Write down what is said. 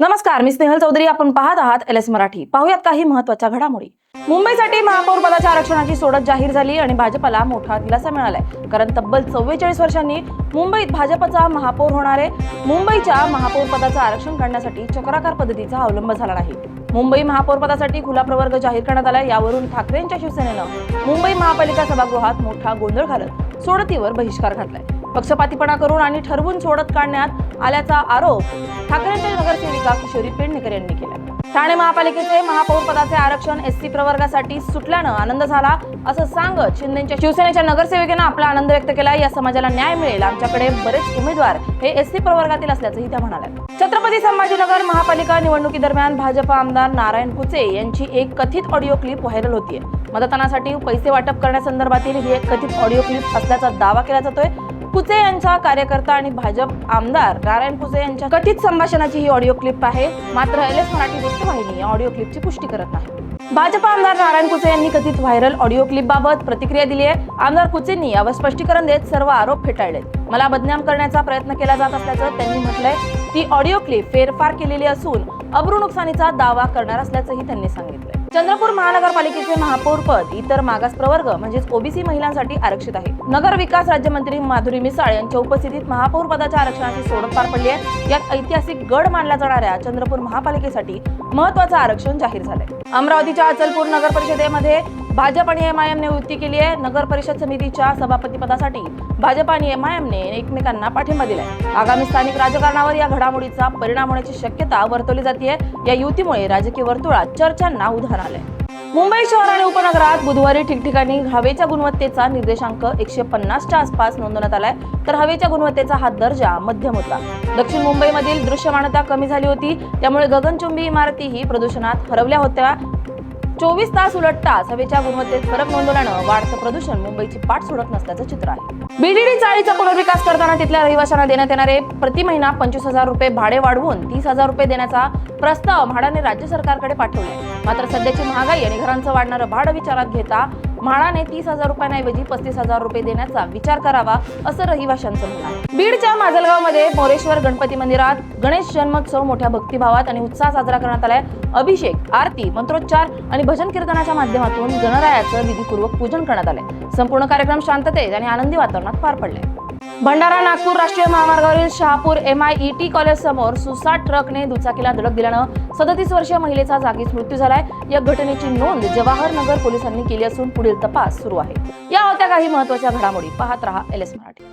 नमस्कार मी स्नेहल चौधरी आपण पाहत आहात एल एस मराठी. पाहुयात काही महत्त्वाच्या घडामोडी. मुंबईसाठी महापौर पदाच्या आरक्षणाची सोडत जाहीर झाली आणि भाजपला मोठा दिलासा मिळालाय. कारण तब्बल चव्वेचाळीस वर्षांनी मुंबईत भाजपचा महापौर होणारे मुंबईच्या महापौर पदाचं आरक्षण काढण्यासाठी चक्राकार पद्धतीचा अवलंब झाला नाही. मुंबई महापौर पदासाठी खुला प्रवर्ग जाहीर करण्यात आला यावरून ठाकरेंच्या शिवसेनेनं मुंबई महापालिका सभागृहात मोठा गोंधळ घालत सोडतीवर बहिष्कार घातलाय. पक्षपातीपणा करून आणि ठरवून सोडत काढण्यात आल्याचा आरोप ठाकरेंच्या नगरसेविका किशोरी पेडणेकर यांनी केला. ठाणे महापालिकेचे महापौर पदाचे आरक्षण सी प्रवर्गासाठी सुटल्यानं आनंद झाला असं सांगत शिंदेच्या शिवसेनेच्या नगरसेविकेनं आपला आनंद व्यक्त केला. या समाजाला न्याय मिळेल. आमच्याकडे बरेच उमेदवार हे एसटी प्रवर्गातील असल्याचंही त्या म्हणाल्या. छत्रपती संभाजीनगर महापालिका निवडणुकीदरम्यान भाजप आमदार नारायण कुचे यांची एक कथित ऑडिओ क्लिप व्हायरल होतीये. मतदानासाठी पैसे वाटप करण्यासंदर्भातील ही एक कथित ऑडिओ क्लिप असल्याचा दावा केला जातोय. कुचे यांचा कार्यकर्ता आणि भाजप आमदार नारायण कुचे यांच्या कथित संभाषणाची ही ऑडिओ क्लिप आहे. मात्र एल एस मराठी वृत्तवाहिनी या ऑडिओ क्लिपची पुष्टी करत नाही. भाजप आमदार नारायण कुचे यांनी कथित व्हायरल ऑडिओ क्लिप बाबत प्रतिक्रिया दिली आहे. आमदार कुचेंनी यावर स्पष्टीकरण देत सर्व आरोप फेटाळले मला बदनाम करण्याचा प्रयत्न केला जात असल्याचं त्यांनी म्हटलंय. ती ऑडिओ क्लिप फेरफार केलेली असून अब्रू नुकसानीचा दावा करणार असल्याचंही त्यांनी सांगितलंय. चंद्रपूर महानगरपालिकेचे महापौर पद इतर मागास प्रवर्ग म्हणजेच ओबीसी महिलांसाठी आरक्षित आहे. नगर विकास राज्यमंत्री माधुरी मिसाळ यांच्या उपस्थितीत महापौर पदाच्या आरक्षणाची सोडत पार पडली आहे. यात ऐतिहासिक गड मानल्या जाणाऱ्या चंद्रपूर महापालिकेसाठी महत्वाचं आरक्षण जाहीर झालंय. अमरावतीच्या अचलपूर नगर परिषदेमध्ये भाजप आणि एमआयएमने युती केली आहे. नगर परिषद समितीच्या सभापती पदासाठी भाजप आणि एमआयएमने एकमेकांना पाठिंबा दिलाय. आगामी स्थानिक राजकारणावर या घडामोडीचा परिणाम होण्याची शक्यता वर्तवली जाते या युतीमुळे राजकीय वर्तुळात चर्चांना उधाण आलंय. मुंबई शहर आणि उपनगरात बुधवारी ठिकठिकाणी हवेच्या गुणवत्तेचा निर्देशांक एकशे पन्नासच्या आसपास नोंदवण्यात आलाय. तर हवेच्या गुणवत्तेचा हा दर्जा मध्यम होता. दक्षिण मुंबईमधील दृश्यमानता कमी झाली होती. त्यामुळे गगनचुंबी इमारतीही प्रदूषणात हरवल्या होत्या. चोवीस तास उलट तास हवेच्या गुणवत्तेत फरक नोंदवल्यानं वाढतं प्रदूषण मुंबईची पाठ सोडत नसल्याचं चित्र आहे. बीडीडी चाळीचा पुनर्विकास करताना तिथल्या रहिवाशांना देण्यात येणारे प्रति महिना पंचवीस हजार रुपये भाडे वाढवून तीस हजार रुपये देण्याचा प्रस्ताव म्हाडाने राज्य सरकारकडे पाठवले. मात्र सध्याची महागाई आणि घरांचं वाढणारं भाडं विचारात घेता म्हाडाने तीस हजार रुपयांऐवजी पस्तीस हजार रुपये देण्याचा विचार करावा असं रहिवाशांचं म्हणणं आहे. बीडच्या माजलगावमध्ये मोरेश्वर गणपती मंदिरात गणेश जन्मोत्सव मोठ्या भक्तिभावात आणि उत्साह साजरा करण्यात आलाय. अभिषेक आरती मंत्रोच्चार आणि भजन कीर्तनाच्या माध्यमातून गणरायाचं विधीपूर्वक पूजन करण्यात आलंय. संपूर्ण कार्यक्रम शांततेत आणि आनंदी वातावरणात पार पडले भंडारा नागपूर राष्ट्रीय महामार्गावरील Shahapur M I E T college समोर सुसाट ट्रकने दुचाकीला धडक दिल्यानं सदतीस वर्षीय महिलेचा जागीच मृत्यू झालाय. या घटनेची नोंद जवाहर नगर पोलिसांनी केली असून पुढील तपास सुरू आहे. या होत्या काही महत्त्वाच्या घडामोडी. पाहत रहा एल एस मराठी.